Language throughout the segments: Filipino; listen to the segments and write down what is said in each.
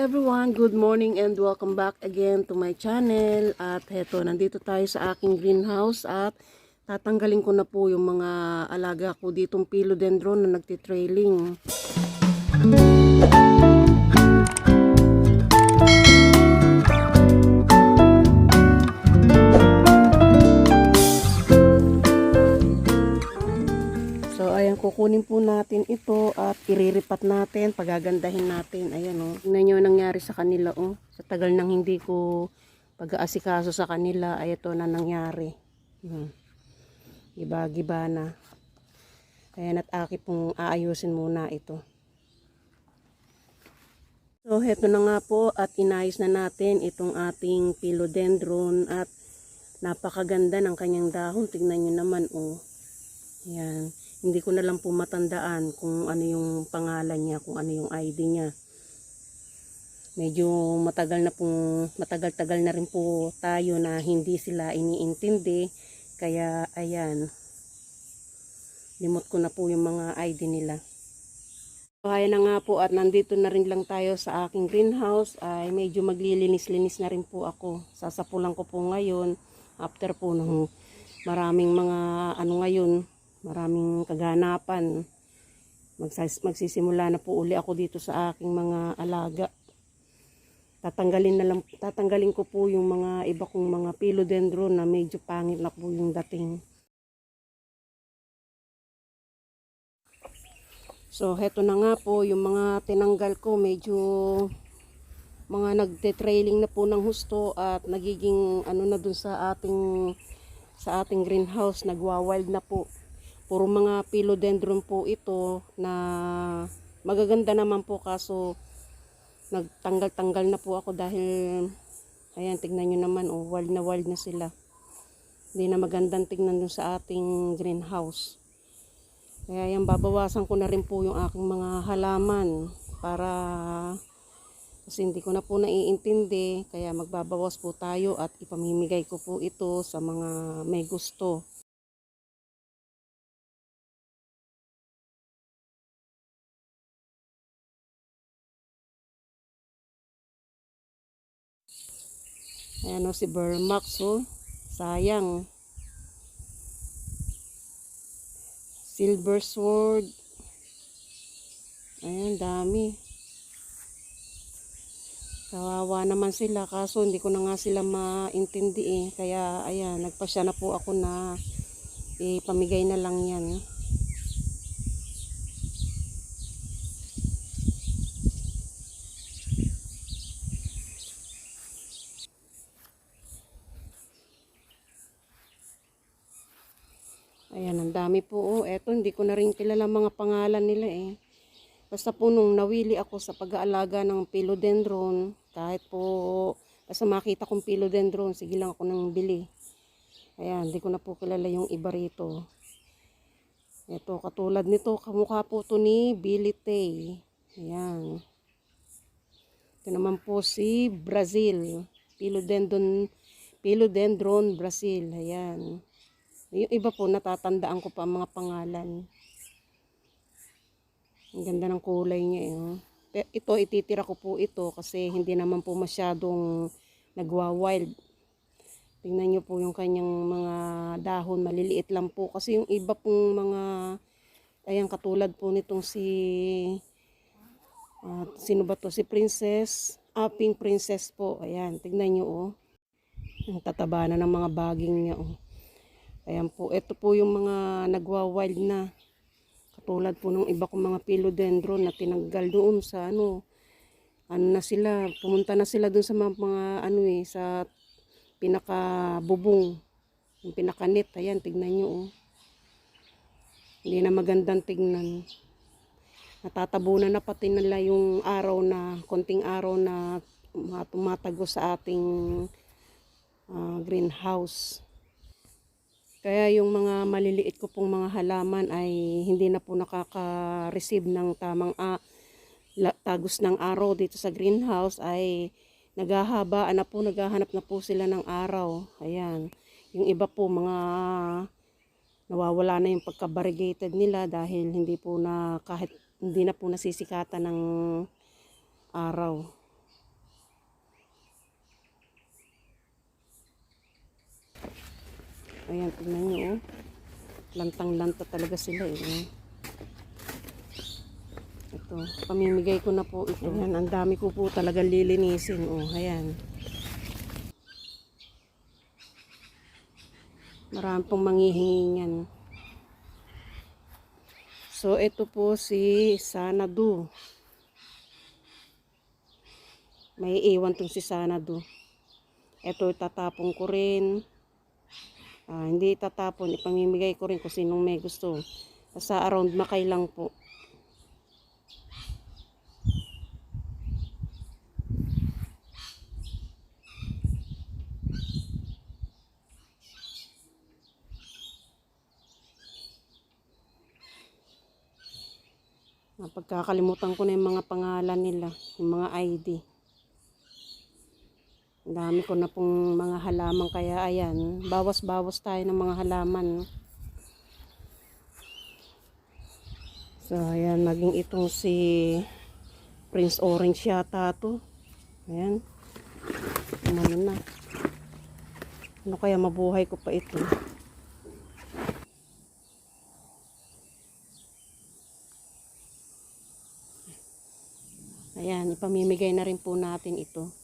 everyone, good morning and welcome back again to my channel. At heto, nandito tayo sa aking greenhouse at tatanggalin ko na po yung mga alaga ko ditong philodendron na nagtitrailing. Ayan, kukunin po natin ito at iriripat natin, pagagandahin natin. Ayan, oh. Tingnan nyo nangyari sa kanila, oh. Sa tagal nang hindi ko pag-aasikaso sa kanila, ay ito na nangyari. Hmm. Giba-giba na. Ayan, at aki pong aayusin muna ito. So, heto na nga po at inayos na natin itong ating philodendron at napakaganda ng kanyang dahon. Tignan nyo naman, oh. Yan. Hindi ko na lang po matandaan kung ano yung pangalan niya, kung ano yung ID niya. Medyo matagal na pong, matagal-tagal na rin po tayo na hindi sila iniintindi. Kaya, ayan. Limot ko na po yung mga ID nila. So, ayan na nga po at nandito na rin lang tayo sa aking greenhouse. Ay medyo maglilinis-linis na rin po ako. Sasapulan ko po ngayon after po ng maraming mga ano ngayon, maraming kaganapan. Magsisimula na po uli ako dito sa aking mga alaga. Tatanggalin na lang, tatanggalin ko po yung mga iba kong mga philodendron na medyo pangit na po yung dating. So, heto na nga po, yung mga tinanggal ko, medyo mga nagte-trailing na po ng husto at nagiging ano na dun sa ating sa ating greenhouse, nagwa-wild na po. Puro mga philodendron po ito na magaganda naman po kaso nagtanggal-tanggal na po ako dahil ayan, tignan nyo naman, oh, wild na wild na sila. Hindi na magandang tignan dun sa ating greenhouse. Kaya yan, babawasan ko na rin po yung aking mga halaman para kasi hindi ko na po naiintindi. Kaya magbabawas po tayo at ipamimigay ko po ito sa mga may gusto. Ayan o si Bermax oh. Sayang. Silver sword. Ayan, dami. Kawawa naman sila kaso hindi ko na nga sila maintindi eh. Kaya ayan, nagpasya na po ako na ipamigay na lang yan. Ayan, ang dami po. Oh, eto, hindi ko na rin kilala mga pangalan nila eh. Basta po nung nawili ako sa pag-aalaga ng philodendron, kahit po basta makita kong philodendron, sige lang ako nang bili. Ayan, hindi ko na po kilala yung iba rito. Ito, katulad nito, kamukha po to ni Billy. Ayan. Ito naman po si Brazil. Philodendron, Philodendron Brazil. Ayan. Yung iba po, natatandaan ko pa ang mga pangalan. Ang ganda ng kulay niya eh. oh. Ito, ititira ko po ito kasi hindi naman po masyadong nagwa-wild. Tingnan nyo po yung kanyang mga dahon, maliliit lang po. Kasi yung iba pong mga, ayan katulad po nitong si, ah, sino ba to? Si Princess, ah, Pink Princess po. Ayan, tingnan nyo oh. Ang tataba na ng mga baging niya oh. Ayan po, ito po yung mga nagwa-wild na. Katulad po ng iba kong mga philodendron na tinanggal doon sa ano, ano na sila, pumunta na sila doon sa mga, mga ano eh, sa pinakabubong, yung pinakanit, ayan, tignan nyo oh. Hindi na magandang tignan. Natatabunan na pati nila yung araw na, konting araw na tumatago sa ating ah, greenhouse. Kaya yung mga maliliit ko pong mga halaman ay hindi na po nakaka-receive ng tamang a la- tagos ng araw dito sa greenhouse ay naghahabaan na po, naghahanap na po sila ng araw. Ayan. Yung iba po mga nawawala na yung pagka-variegated nila dahil hindi po na kahit hindi na po nasisikatan ng araw. Ayan, tingnan nyo, oh. Lantang-lanta talaga sila, eh. Ito, pamimigay ko na po ito. Ayan, ang dami ko po talaga lilinisin, oh. Ayan. Marami pong manghihingi So, ito po si Sanadu. May iwan tong si Sanadu. Ito, tatapon ko rin. Ah, hindi tatapon, ipamimigay ko rin kung sinong may gusto. Sa around Makay lang po. Napagkakalimutan ko na yung mga pangalan nila, yung mga ID. Dami ko na pong mga halaman kaya ayan, bawas-bawas tayo ng mga halaman. So ayan, maging itong si Prince Orange yata to. Ayan. Ano na. Ano kaya mabuhay ko pa ito? Ayan, ipamimigay na rin po natin ito.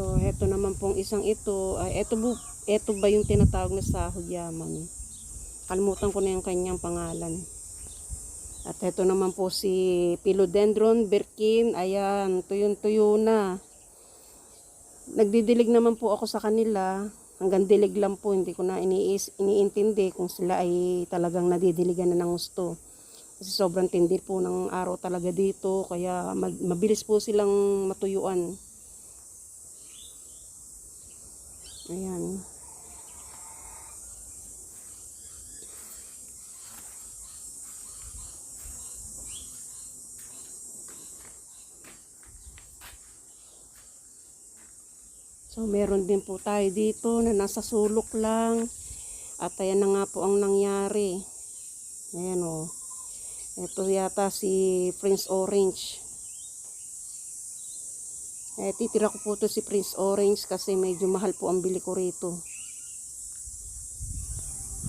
So, eto naman pong isang ito, ay eto, bu, eto ba yung tinatawag na sahod yaman? Kalimutan ko na yung kanyang pangalan. At ito naman po si Philodendron Birkin. Ayan, tuyong-tuyo na. Nagdidilig naman po ako sa kanila. Hanggang dilig lang po, hindi ko na iniis, iniintindi kung sila ay talagang nadidiligan na ng gusto. Kasi sobrang tindi po ng araw talaga dito, kaya mabilis po silang matuyuan. Ayan. So, meron din po tayo dito na nasa sulok lang. At ayan na nga po ang nangyari. Ayan o. Ito yata si Prince Orange. Eh, titira ko po to si Prince Orange kasi medyo mahal po ang bili ko rito.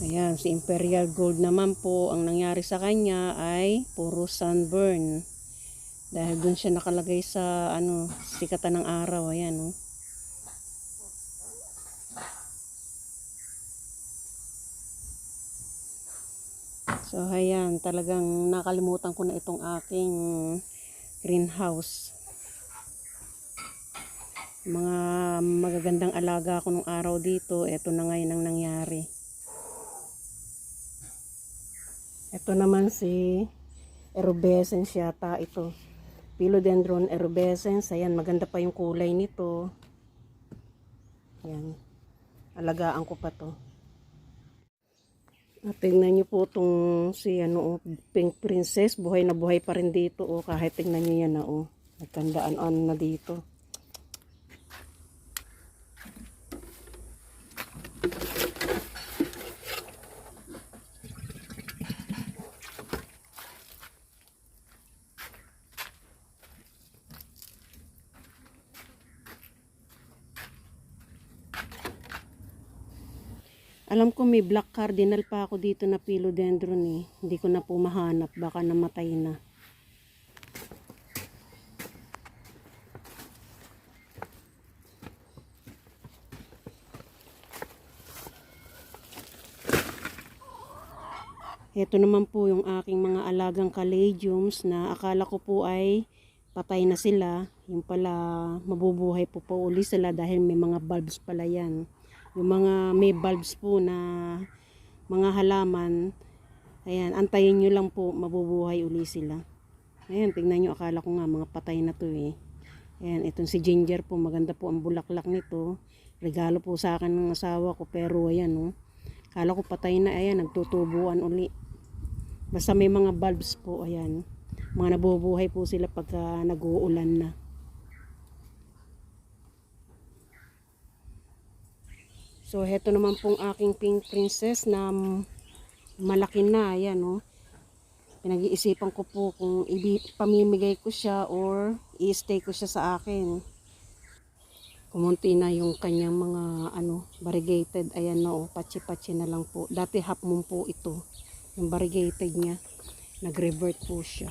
Ayan, si Imperial Gold naman po, ang nangyari sa kanya ay puro sunburn. Dahil dun siya nakalagay sa ano, sikatan ng araw. Ayan o. So, ayan, talagang nakalimutan ko na itong aking greenhouse. Mga magagandang alaga ko nung araw dito, eto na ngayon ang nangyari. Ito naman si Erubescens yata ito. Philodendron erubescens. Ayan, maganda pa yung kulay nito. Ayan. Alagaan ko pa to. At tingnan nyo po itong si ano, oh, Pink Princess. Buhay na buhay pa rin dito. Oh, kahit tingnan nyo yan na. Oh. Nagkandaan ano na dito. Alam ko may black cardinal pa ako dito na philodendron eh. Hindi ko na po mahanap. Baka namatay na. Ito naman po yung aking mga alagang caladiums na akala ko po ay patay na sila. Yung pala mabubuhay po po uli sila dahil may mga bulbs pala yan. Yung mga may bulbs po na mga halaman, ayan, antayin nyo lang po, mabubuhay uli sila. Ayan, tingnan nyo, akala ko nga mga patay na to eh. Ayan, itong si Ginger po, maganda po ang bulaklak nito. Regalo po sa akin ng asawa ko, pero ayan oh. Akala ko patay na, ayan, nagtutubuan uli. Basta may mga bulbs po, ayan. Mga nabubuhay po sila pagka nag-uulan na. So, heto naman pong aking pink princess na malaki na. Ayan, oh. Pinag-iisipan ko po kung pamimigay ko siya or i-stay ko siya sa akin. Kumunti na yung kanyang mga ano, variegated. Ayan na oh, patsi-patsi na lang po. Dati half moon po ito. Yung variegated niya. Nag-revert po siya.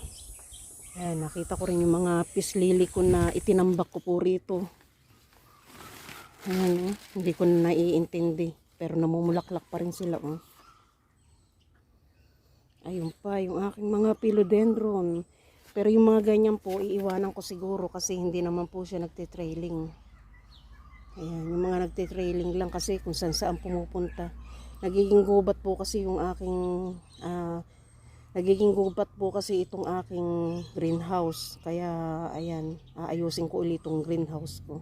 Ayan, nakita ko rin yung mga pislili ko na itinambak ko po rito. Ayan, oh. hindi ko na naiintindi. Pero namumulaklak pa rin sila. Oh. Ayun pa, yung aking mga philodendron. Pero yung mga ganyan po, iiwanan ko siguro kasi hindi naman po siya nagtitrailing. Ayan, yung mga nagtitrailing lang kasi kung saan saan pumupunta. Nagiging gubat po kasi yung aking, ah, nagiging gubat po kasi itong aking greenhouse. Kaya, ayan, aayusin ko ulit itong greenhouse ko.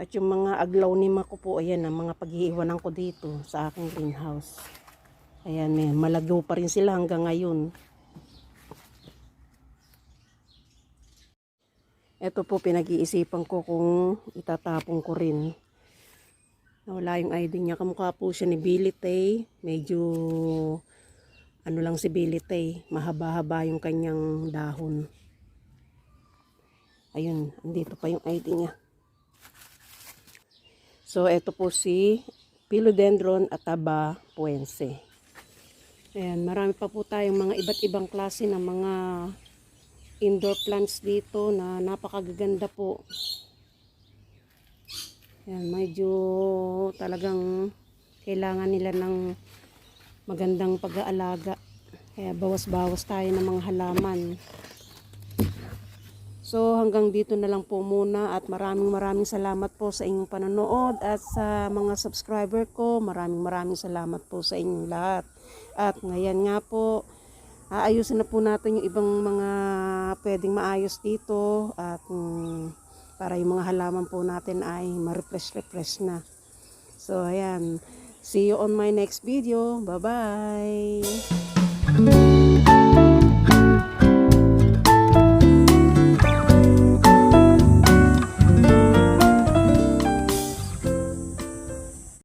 At yung mga aglaw ni ko po, ayan, ang mga paghiiwanan ko dito sa aking greenhouse. Ayan, may malagaw pa rin sila hanggang ngayon. Ito po pinag-iisipan ko kung itatapon ko rin. Wala yung ID niya. Kamukha po siya ni Billy Tay. Medyo ano lang si Billy Tay. Mahaba-haba yung kanyang dahon. Ayun, andito pa yung ID niya. So, ito po si Philodendron ataba puense. Ayan, marami pa po tayong mga iba't ibang klase ng mga indoor plants dito na napakagaganda po. Ayan, medyo talagang kailangan nila ng magandang pag-aalaga. Kaya bawas-bawas tayo ng mga halaman. So hanggang dito na lang po muna at maraming maraming salamat po sa inyong panonood at sa mga subscriber ko. Maraming maraming salamat po sa inyong lahat. At ngayon nga po, aayusin na po natin yung ibang mga pwedeng maayos dito at mm, para yung mga halaman po natin ay ma-refresh-refresh na. So ayan, see you on my next video. Bye-bye!